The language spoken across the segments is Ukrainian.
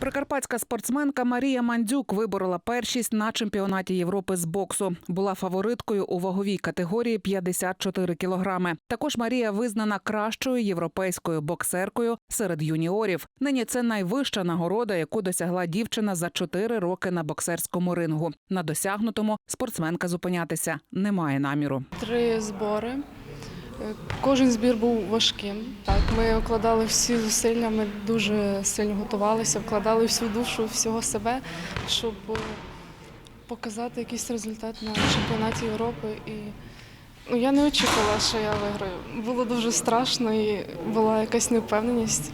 Прикарпатська спортсменка Марія Мандзюк виборола першість на чемпіонаті Європи з боксу. Була фавориткою у ваговій категорії 54 кілограми. Також Марія визнана кращою європейською боксеркою серед юніорів. Нині це найвища нагорода, яку досягла дівчина за 4 роки на боксерському рингу. На досягнутому спортсменка зупинятися не має наміру. Три збори. Кожен збір був важким. Так, ми вкладали всі зусилля, ми дуже сильно готувалися, вкладали всю душу, всього себе, щоб е, показати якийсь результат на чемпіонаті Європи. І ну, я не очікувала, що я виграю. Було дуже страшно і була якась невпевненість.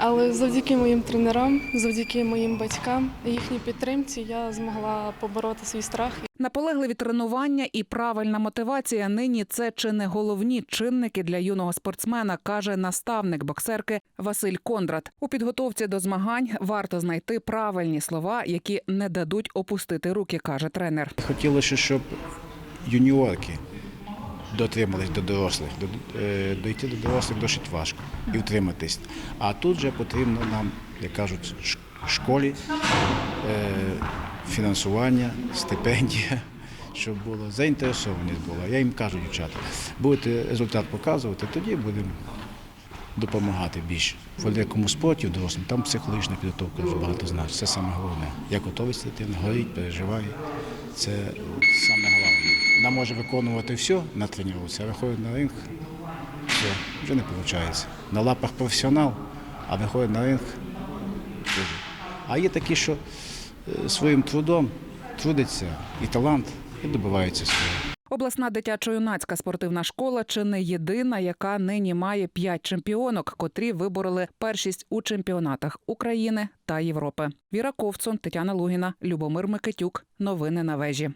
Але завдяки моїм тренерам, завдяки моїм батькам, їхній підтримці я змогла побороти свій страх Наполегливі тренування і правильна мотивація нині це чи не головні чинники для юного спортсмена, каже наставник боксерки Василь Кондрат. У підготовці до змагань варто знайти правильні слова, які не дадуть опустити руки, каже тренер. Хотілося, щоб юніорки дотримались до дорослих. До- е, Дойти до дорослих досить важко і втриматись. А тут же потрібно нам, як кажуть, школі е, фінансування, стипендія, щоб було заінтересованість була. Я їм кажу, дівчата, будете результат показувати, тоді будемо допомагати більше. В великому спорті, в дорослому, там психологічна підготовка дуже багато значить. Це саме головне. Як готовиться дитина, горить, переживає. Це саме головне. Вона може виконувати все на тренуватися, а виходить на ринг, все, вже не виходить. На лапах професіонал, а виходить на ринг. А є такі, що е, своїм трудом трудиться і талант, і добиваються свого. Обласна дитячо-юнацька спортивна школа чи не єдина, яка нині має п'ять чемпіонок, котрі вибороли першість у чемпіонатах України та Європи. Віра Ковцун, Тетяна Лугіна, Любомир Микитюк. Новини на вежі.